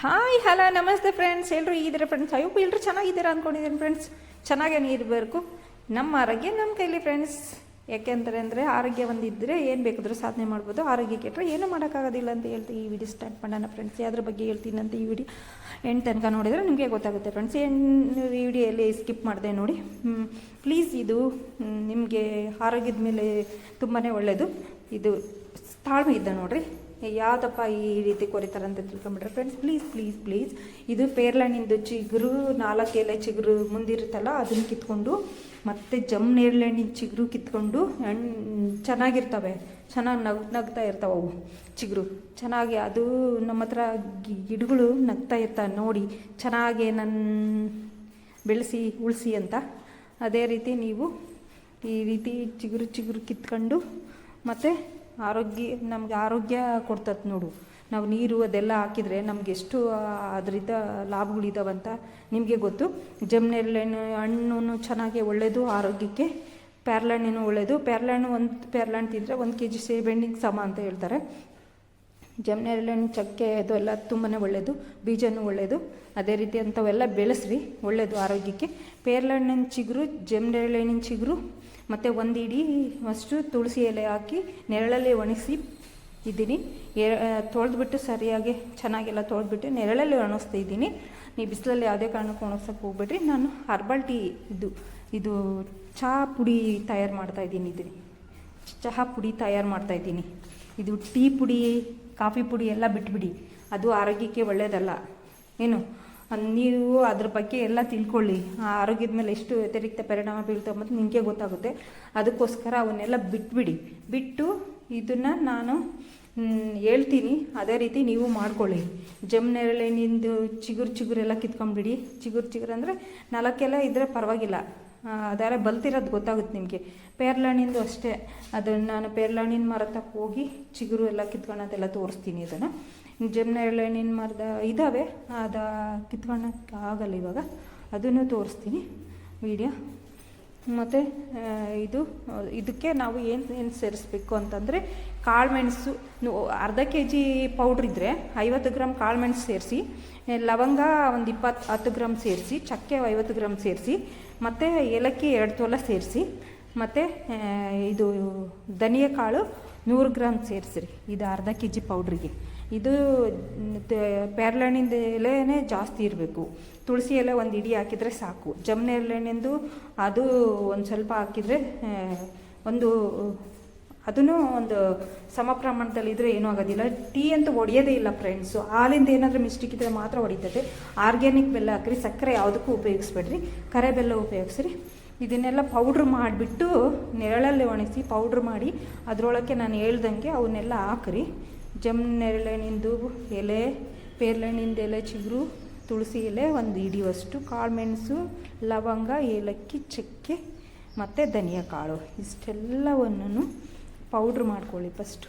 Hi hello ನಮಸ್ತೆ friends ಎಲ್ಲರೂ ಇದ್ದೀರಾ ಫ್ರೆಂಡ್ಸ್ ಅಯ್ಯೋ ಎಲ್ಲರೂ ಚೆನ್ನಾಗಿದ್ದೀರಾ ಅಂದ್ಕೊಂಡಿದ್ದೀನಿ ಫ್ರೆಂಡ್ಸ್ ಚೆನ್ನಾಗೇ ಇರಬೇಕು ನಮ್ಮ ಆರೋಗ್ಯ ನಮ್ಮ ಕೈಲಿ ಫ್ರೆಂಡ್ಸ್ ಯಾಕೆಂದರೆ ಅಂದರೆ ಆರೋಗ್ಯ ಒಂದಿದ್ದರೆ ಏನು ಬೇಕಾದರೂ ಸಾಧನೆ ಮಾಡ್ಬೋದು. ಆರೋಗ್ಯ ಕೆಟ್ಟರೆ ಏನೂ ಮಾಡೋಕ್ಕಾಗೋದಿಲ್ಲ ಅಂತ ಹೇಳ್ತೀನಿ ಈ ವಿಡಿಯೋ ಸ್ಟಾರ್ಟ್ ಮಾಡೋಣ ಫ್ರೆಂಡ್ಸ್ ಯಾವ್ದ್ರ ಬಗ್ಗೆ ಹೇಳ್ತೀನಿ ಅಂತ ಈ ವಿಡಿಯೋ ಎಂಟು ತನಕ ನೋಡಿದರೆ ನಿಮಗೆ ಗೊತ್ತಾಗುತ್ತೆ ಫ್ರೆಂಡ್ಸ್ ಏನು ವಿಡಿಯೋಯಲ್ಲಿ ಸ್ಕಿಪ್ ಮಾಡಿದೆ ನೋಡಿ. ಪ್ಲೀಸ್ ಇದು ನಿಮಗೆ ಆರೋಗ್ಯದ ಮೇಲೆ ತುಂಬಾ ಒಳ್ಳೆಯದು ಇದು ತಾಳ್ಮೆ ಇದ್ದ ನೋಡ್ರಿ. ಯಾವುದಪ್ಪ ಈ ರೀತಿ ಕೊರಿತಾರೆ ಅಂತ ತಿಳ್ಕೊಂಬಿಟ್ರೆ ಫ್ರೆಂಡ್ಸ್ ಪ್ಲೀಸ್ ಪ್ಲೀಸ್ ಪ್ಲೀಸ್ ಇದು ಪೇರ್ಲಣ್ಣಿಂದು ಚಿಗುರು ನಾಲ್ಕು ಎಲೆ ಚಿಗುರು ಮುಂದಿರುತ್ತಲ್ಲ, ಅದನ್ನು ಕಿತ್ಕೊಂಡು ಮತ್ತು ಜಮ್ ನೇರಳೆಹಣ್ಣಿನ ಚಿಗುರು ಕಿತ್ಕೊಂಡು ಹಣ್ಣು ಚೆನ್ನಾಗಿರ್ತವೆ, ಚೆನ್ನಾಗಿ ನಗ್, ನಗ್ತಾ ಇರ್ತಾವೆ ಅವು ಚಿಗುರು. ಚೆನ್ನಾಗಿ ಅದು ನಮ್ಮ ಹತ್ರ ಗಿಡಗಳು ನಗ್ತಾ ಇರ್ತಾವೆ ನೋಡಿ, ಚೆನ್ನಾಗಿ ನನ್ನ ಬೆಳೆಸಿ, ಉಳಿಸಿ ಅಂತ. ಅದೇ ರೀತಿ ನೀವು ಈ ರೀತಿ ಚಿಗುರು ಚಿಗುರು ಕಿತ್ಕೊಂಡು ಮತ್ತು ಆರೋಗ್ಯ, ನಮಗೆ ಆರೋಗ್ಯ ಕೊಡ್ತದೆ ನೋಡು. ನಾವು ನೀರು ಅದೆಲ್ಲ ಹಾಕಿದರೆ ನಮ್ಗೆ ಎಷ್ಟು ಅದರಿಂದ ಲಾಭಗಳಿದಾವಂತ ನಿಮಗೆ ಗೊತ್ತು. ಜಮ್ನೆರಳೆಣ್ಣು ಹಣ್ಣು ಚೆನ್ನಾಗಿ ಒಳ್ಳೆಯದು ಆರೋಗ್ಯಕ್ಕೆ ಪ್ಯಾರ್ಲಣ್ಣು ಒಳ್ಳೆಯದು ಪ್ಯಾರ್ಲಣ್ಣು ಒಂದು, ಪ್ಯಾರ್ಲಣ್ಣು ತಿಂದರೆ ಒಂದು ಕೆ ಜಿ ಸೇಬೆಣ್ಣಿಗೆ ಸಮ ಅಂತ ಹೇಳ್ತಾರೆ. ಜಮ್ನೆರಳೆಣ್ಣು ಚಕ್ಕೆ ಅದು ಎಲ್ಲ ತುಂಬಾ ಒಳ್ಳೆಯದು ಬೀಜನೂ ಒಳ್ಳೆಯದು ಅದೇ ರೀತಿ ಅಂಥವೆಲ್ಲ ಬೆಳೆಸ್ರಿ ಒಳ್ಳೆಯದು ಆರೋಗ್ಯಕ್ಕೆ. ಪೇರ್ಲಹಣ್ಣಿನ ಚಿಗುರು ಜಮ್ನೆರಳೆಹಣ್ಣಿನ ಚಿಗುರು ಮತ್ತು ಒಂದು ಇಡೀ ಅಷ್ಟು ತುಳಸಿ ಎಲೆ ಹಾಕಿ ನೆರಳಲ್ಲಿ ಒಣಗಿಸಿ ಇದ್ದೀನಿ. ತೊಳೆದ್ಬಿಟ್ಟು ಸರಿಯಾಗಿ ಚೆನ್ನಾಗೆಲ್ಲ ತೊಳೆದ್ಬಿಟ್ಟು ನೆರಳಲ್ಲಿ ಒಣಗಿಸ್ತಾ ಇದ್ದೀನಿ. ನೀವು ಬಿಸಿಲಲ್ಲಿ ಯಾವುದೇ ಕಾರಣಕ್ಕೂ ಒಣಗ್ಸೋಕ್ಕೆ ಹೋಗ್ಬಿಟ್ರಿ ನಾನು ಹರ್ಬಲ್ ಟೀ ಇದು ಇದು ಚಹಾ ಪುಡಿ ತಯಾರು ಮಾಡ್ತಾ ಇದ್ದೀನಿ ಇದೀನಿ. ಚಹಾ ಪುಡಿ ತಯಾರು ಮಾಡ್ತಾ ಇದ್ದೀನಿ. ಇದು ಟೀ ಪುಡಿ, ಕಾಫಿ ಪುಡಿ ಎಲ್ಲ ಬಿಟ್ಬಿಡಿ. ಅದು ಆರೋಗ್ಯಕ್ಕೆ ಒಳ್ಳೆಯದಲ್ಲ ಏನು? ನೀವು ಅದ್ರ ಬಗ್ಗೆ ಎಲ್ಲ ತಿಳ್ಕೊಳ್ಳಿ. ಆರೋಗ್ಯದ ಮೇಲೆ ಎಷ್ಟು ವ್ಯತಿರಿಕ್ತ ಪರಿಣಾಮ ಬೀಳ್ತಾವೆ ಮತ್ತು ನಿಮಗೆ ಗೊತ್ತಾಗುತ್ತೆ. ಅದಕ್ಕೋಸ್ಕರ ಅವನ್ನೆಲ್ಲ ಬಿಟ್ಬಿಡಿ. ಬಿಟ್ಟು ಇದನ್ನು ನಾನು ಹೇಳ್ತೀನಿ. ಅದೇ ರೀತಿ ನೀವು ಮಾಡ್ಕೊಳ್ಳಿ. ಜಮ್ ನಿಂದು ಚಿಗುರು ಚಿಗುರೆಲ್ಲ ಕಿತ್ಕೊಂಡ್ಬಿಡಿ. ಚಿಗುರು ಚಿಗುರು ಅಂದರೆ ನಾಲ್ಕೆಲ್ಲ ಇದ್ದರೆ ಪರವಾಗಿಲ್ಲ. ಅದಾರ ಬಲ್ತಿರೋದು ಗೊತ್ತಾಗುತ್ತೆ ನಿಮಗೆ. ಪೇರ್ಲಹಣ್ಣಿಂದು ಅಷ್ಟೇ. ಅದನ್ನು ನಾನು ಪೇರ್ಲಹಣ್ಣಿನ ಮರತಕ್ಕೆ ಹೋಗಿ ಚಿಗುರು ಎಲ್ಲ ಕಿತ್ಕೊಳ್ಳೋದೆಲ್ಲ ತೋರಿಸ್ತೀನಿ ಅದನ್ನು ಜಮ್ನೆರಳೆಹಣ್ಣಿನ ಮರದ ಇದ್ದಾವೆ ಅದು ಕಿತ್ಕೊಳ್ಳೋಕ್ಕೆ ಆಗಲ್ಲ ಇವಾಗ. ಅದನ್ನು ತೋರಿಸ್ತೀನಿ ವಿಡಿಯೋ ಮತ್ತು ಇದು, ಇದಕ್ಕೆ ನಾವು ಏನು ಏನು ಸೇರಿಸ್ಬೇಕು ಅಂತಂದರೆ ಕಾಳುಮೆಣಸು ಅರ್ಧ ಕೆ ಜಿ ಪೌಡ್ರ್ ಇದ್ದರೆ ಐವತ್ತು ಗ್ರಾಮ್ ಕಾಳುಮೆಣಸು ಸೇರಿಸಿ ಲವಂಗ ಒಂದು ಇಪ್ಪತ್ತು, ಹತ್ತು ಗ್ರಾಮ್ ಸೇರಿಸಿ, ಚಕ್ಕೆ ಐವತ್ತು ಗ್ರಾಮ್ ಸೇರಿಸಿ, ಮತ್ತು ಏಲಕ್ಕಿ ಎರಡು ತೊಲ ಸೇರಿಸಿ, ಮತ್ತು ಇದು ಧನಿಯಾ ಕಾಳು ನೂರು ಗ್ರಾಮ್ ಸೇರಿಸಿರಿ. ಇದು ಅರ್ಧ ಕೆ ಜಿ ಪೌಡ್ರಿಗೆ ಇದು ಪೇರ್ಲಹಣ್ಣಿಂದ ಎಲೆನೆ ಜಾಸ್ತಿ ಇರಬೇಕು. ತುಳಸಿ ಎಲೆ ಒಂದು ಇಡಿ ಹಾಕಿದರೆ ಸಾಕು. ಜಮ್ನೆ ಅದು ಒಂದು ಸ್ವಲ್ಪ ಹಾಕಿದರೆ ಒಂದು, ಅದನ್ನು ಒಂದು ಸಮ ಪ್ರಮಾಣದಲ್ಲಿ ಇದ್ದರೆ ಏನೂ ಆಗೋದಿಲ್ಲ. ಟೀ ಅಂತೂ ಹೊಡೆಯೋದೇ ಇಲ್ಲ ಫ್ರೆಂಡ್ಸು. ಹಾಲಿಂದ ಏನಾದರೂ ಮಿಸ್ಟೇಕ್ ಇದ್ದರೆ ಮಾತ್ರ ಹೊಡಿತದೆ. ಆರ್ಗ್ಯಾನಿಕ್ ಬೆಲ್ಲ ಹಾಕ್ರಿ, ಸಕ್ಕರೆ ಯಾವುದಕ್ಕೂ ಉಪಯೋಗಿಸ್ಬೇಡ್ರಿ. ಕರೆ ಬೆಲ್ಲ ಉಪಯೋಗಿಸ್ರಿ. ಇದನ್ನೆಲ್ಲ ಪೌಡ್ರ್ ಮಾಡಿಬಿಟ್ಟು ನೆರಳಲ್ಲಿ ಒಣಗಿಸಿ ಪೌಡ್ರ್ ಮಾಡಿ, ಅದರೊಳಕ್ಕೆ ನಾನು ಹೇಳ್ದಂಗೆ ಅವನ್ನೆಲ್ಲ ಹಾಕ್ರಿ. ಜಮ್ ನೆರಳೆಹಣ್ಣಿಂದು ಎಲೆ ಪೇರ್ಲೆಣ್ಣಿಂದು ಎಲೆ, ಚಿಗುರು, ತುಳಸಿ ಎಲೆ, ಒಂದು ಹಿಡಿಯುವಷ್ಟು ಕಾಳುಮೆಣಸು, ಲವಂಗ, ಏಲಕ್ಕಿ, ಚಕ್ಕೆ, ಮತ್ತು ಧನಿಯಾ ಕಾಳು. ಇಷ್ಟೆಲ್ಲವನ್ನು ಪೌಡ್ರ್ ಮಾಡ್ಕೊಳ್ಳಿ ಫಸ್ಟು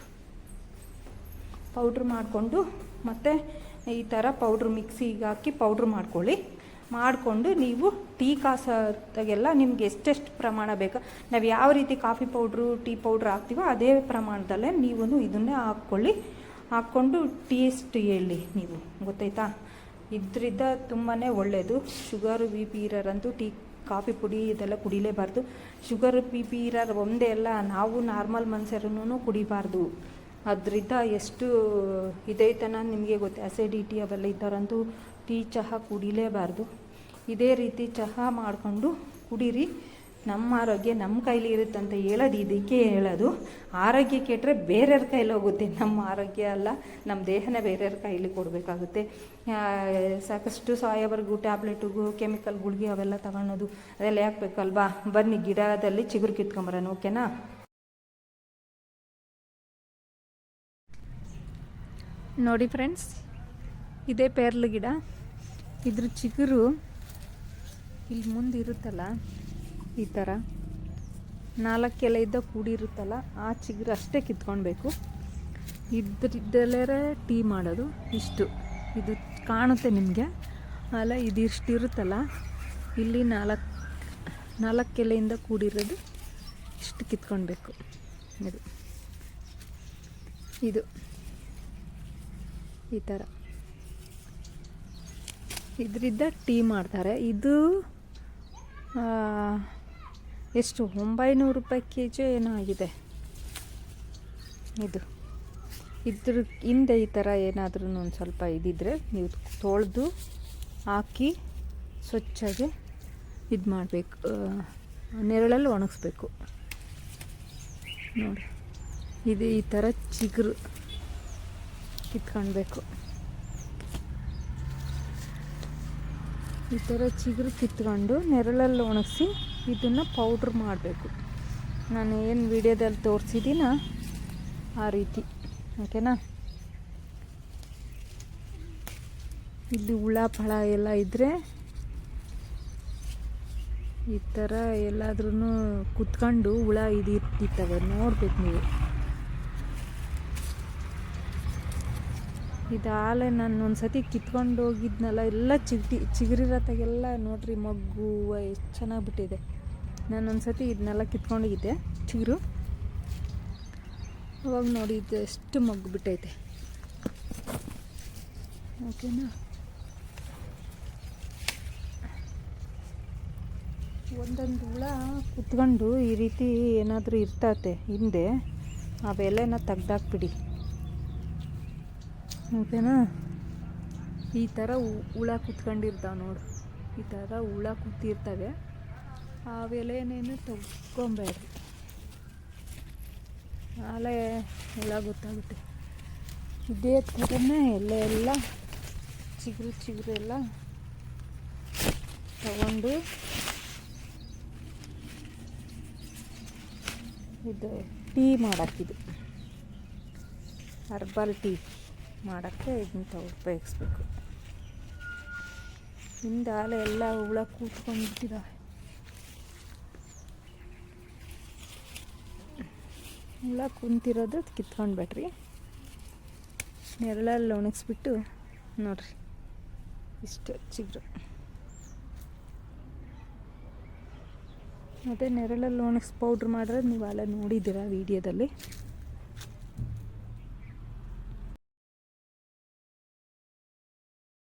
ಪೌಡ್ರ್ ಮಾಡಿಕೊಂಡು, ಮತ್ತು ಈ ಥರ ಪೌಡ್ರ್ ಮಿಕ್ಸಿಗೆ ಹಾಕಿ ಪೌಡ್ರ್ ಮಾಡ್ಕೊಳ್ಳಿ. ಮಾಡಿಕೊಂಡು ನೀವು ಟೀ ಕಾಸದಾಗೆಲ್ಲ ನಿಮ್ಗೆ ಎಷ್ಟೆಷ್ಟು ಪ್ರಮಾಣ ಬೇಕು. ನಾವು ಯಾವ ರೀತಿ ಕಾಫಿ ಪೌಡ್ರು ಟೀ ಪೌಡ್ರ್ ಹಾಕ್ತೀವೋ ಅದೇ ಪ್ರಮಾಣದಲ್ಲೇ ನೀವು ಇದನ್ನೇ ಹಾಕ್ಕೊಳ್ಳಿ. ಹಾಕ್ಕೊಂಡು ಟೇಸ್ಟ್ ಹೇಳಿ ನೀವು, ಗೊತ್ತಾಯ್ತಾ? ಇದರಿಂದ ತುಂಬಾ ಒಳ್ಳೆಯದು ಶುಗರು, ಬಿ ಪಿ ಇರೋರಂತೂ ಟೀ, ಕಾಫಿ ಪುಡಿ ಇದೆಲ್ಲ ಕುಡಿಲೇಬಾರ್ದು. ಶುಗರ್, ಬಿ ಪಿ ಇರೋರು ಒಂದೇ ಅಲ್ಲ, ನಾವು ನಾರ್ಮಲ್ ಮನುಷ್ಯರೂ ಕುಡಿಬಾರ್ದು. ಅದರಿಂದ ಎಷ್ಟು ಇದೈತನ ನಿಮಗೆ ಗೊತ್ತೆ ಅಸಿಡಿಟಿ ಅವೆಲ್ಲ ಇದ್ದವರಂತೂ ಟೀ ಚಹಾ ಕುಡಿಲೇಬಾರ್ದು. ಇದೇ ರೀತಿ ಚಹಾ ಮಾಡಿಕೊಂಡು ಕುಡೀರಿ. ನಮ್ಮ ಆರೋಗ್ಯ ನಮ್ಮ ಕೈಲಿ ಇರುತ್ತೆ ಅಂತ ಹೇಳೋದು, ಇದಕ್ಕೆ ಹೇಳೋದು. ಆರೋಗ್ಯ ಕೆಟ್ಟರೆ ಬೇರೆಯವ್ರ ಕೈಲಿ ಹೋಗುತ್ತೆ. ನಮ್ಮ ಆರೋಗ್ಯ ಅಲ್ಲ, ನಮ್ಮ ದೇಹನೇ ಬೇರೆಯವ್ರ ಕೈಲಿ ಕೊಡಬೇಕಾಗುತ್ತೆ. ಸಾಕಷ್ಟು ಸಾಯಬರ್ಗು ಟ್ಯಾಬ್ಲೆಟಿಗೂ ಕೆಮಿಕಲ್, ಗುಳಿಗೆ ಅವೆಲ್ಲ ತಗೊಳೋದು, ಅದೆಲ್ಲ ಯಾಕೆ ಬೇಕಲ್ವಾ ಬನ್ನಿ, ಗಿಡದಲ್ಲಿ ಚಿಗುರು ಕಿತ್ಕೊಂಬರೋಣ ಓಕೆನಾ? ನೋಡಿ ಫ್ರೆಂಡ್ಸ್, ಇದೇ ಪೇರ್ಲು ಗಿಡ. ಇದ್ರ ಚಿಗುರು ಇಲ್ಲಿ ಮುಂದೆ ಇರುತ್ತಲ್ಲ ಈ ಥರ. ನಾಲ್ಕು ಎಲೆಯಿಂದ ಕೂಡಿರುತ್ತಲ್ಲ ಆ ಚಿಗುರು ಅಷ್ಟೇ ಕಿತ್ಕೊಳ್ಬೇಕು. ಇದ್ರದ್ದಲ್ಲೇ ಟೀ ಮಾಡೋದು ಇಷ್ಟು. ಇದು ಕಾಣುತ್ತೆ ನಿಮಗೆ? ಅಲ್ಲ, ಇದಿಷ್ಟು ಇರುತ್ತಲ್ಲ? ಇಲ್ಲಿ ನಾಲ್ಕು ನಾಲ್ಕು ಎಲೆಯಿಂದ ಕೂಡಿರೋದು ಇಷ್ಟು ಕಿತ್ಕೊಳ್ಬೇಕು. ಇದು. ಇದು. ಈ ಥರ. ಇದರಿಂದ ಟೀ ಮಾಡ್ತಾರೆ. ಇದು ಎಷ್ಟು? ಒಂಬೈನೂರು ರೂಪಾಯಿ ಕೆ ಜಿ ಏನೋ ಆಗಿದೆ. ಇದು. ಇದ್ರ ಹಿಂದೆ ಈ ಥರ ಏನಾದ್ರೂ ಒಂದು ಸ್ವಲ್ಪ ಇದಿದ್ರೆ ನೀವು ತೊಳೆದು ಹಾಕಿ ಸ್ವಚ್ಛಗೆ ಇದು ಮಾಡಬೇಕು. ನೆರಳಲ್ಲಿ ಒಣಗಿಸ್ಬೇಕು. ನೋಡಿ ಇದು ಈ ಥರ ಚಿಗುರು ಕಿತ್ಕೊಳ್ಬೇಕು ಈ ಥರ ಚಿಗುರು ಕಿತ್ಕೊಂಡು ನೆರಳಲ್ಲಿ ಒಣಗಿಸಿ ಇದನ್ನು ಪೌಡ್ರ್ ಮಾಡಬೇಕು. ನಾನು ಏನು ವಿಡಿಯೋದಲ್ಲಿ ತೋರಿಸಿದ್ದೀನ ಆ ರೀತಿ. ಓಕೆನಾ? ಇಲ್ಲಿ ಹುಳ ಫಳ ಎಲ್ಲ ಇದ್ದರೆ ಈ ಥರ ಎಲ್ಲಾದ್ರೂ ಕುತ್ಕೊಂಡು ಹುಳ ಇದು ನೋಡ್ಬೇಕು ನೀವು. ಇದು ಆಲೆ ನಾನು ಒಂದು ಸತಿ ಕಿತ್ಕೊಂಡು ಹೋಗಿದ್ನಲ್ಲ ಎಲ್ಲ ಚಿಗಟಿ, ಚಿಗುರಿರತ್ತಾಗೆಲ್ಲ ನೋಡ್ರಿ ಮಗ್ಗು ಎಷ್ಟು ಚೆನ್ನಾಗಿ ಬಿಟ್ಟಿದೆ ನಾನು ಒಂದು ಸತಿ ಇದನ್ನೆಲ್ಲ ಕಿತ್ಕೊಂಡೋಗಿದ್ದೆ ಚಿಗುರು. ಅವಾಗ ನೋಡಿ ಇದು ಎಷ್ಟು ಮಗ್ಗು ಬಿಟ್ಟೈತೆ ಓಕೆನಾ? ಒಂದೊಂದು ಹುಳ ಕುತ್ಕೊಂಡು ಈ ರೀತಿ ಏನಾದರೂ ಇರ್ತತೆ ಹಿಂದೆ ಅವೆಲೆನ ತೆಗ್ದಾಕ್ಬಿಡಿ. ಓಕೆನಾ ಈ ಥರ ಹುಳ ಕುತ್ಕೊಂಡಿರ್ತಾವೆ ನೋಡು. ಈ ಥರ ಹುಳ ಕೂತಿರ್ತವೆ. ಅವೆಲೆನೇನು ತಗೊಂಬೇಡ್ರಿ. ಆಲೇ ಹುಳ ಗೊತ್ತಾಗುತ್ತೆ. ಇದೇ ಥರನೇ ಎಲ್ಲ ಎಲ್ಲ ಚಿಗುರು ಚಿಗುರು ಎಲ್ಲ ತಗೊಂಡು ಇದು ಟೀ ಮಾಡೋಕ್ಕಿದು ಹರ್ಬಲ್ ಟೀ. ಮಾಡೋಕ್ಕೆ ಇದನ್ನ ಉಪಯೋಗಿಸ್ಬೇಕು. ಹಿಂದೆ ಆಲೆ ಎಲ್ಲ ಹುಳ ಕೂತ್ಕೊಂಡ್ಬಿಟ್ಟಿದ್ದಾವೆ ಹುಳ ಕುಂತಿರೋದು ಕಿತ್ಕೊಂಡ್ಬೇಡ್ರಿ ನೆರಳಲ್ಲಿ ಒಣಗಿಸ್ಬಿಟ್ಟು ನೋಡ್ರಿ, ಇಷ್ಟು ಚಿಗ್ರು. ಮತ್ತು ನೆರಳಲ್ಲಿ ಒಣಗಿಸಿ ಪೌಡ್ರ್ ಮಾಡಿರೋದು ನೀವು ಅಲ್ಲ ನೋಡಿದ್ದೀರಾ ವೀಡಿಯೋದಲ್ಲಿ?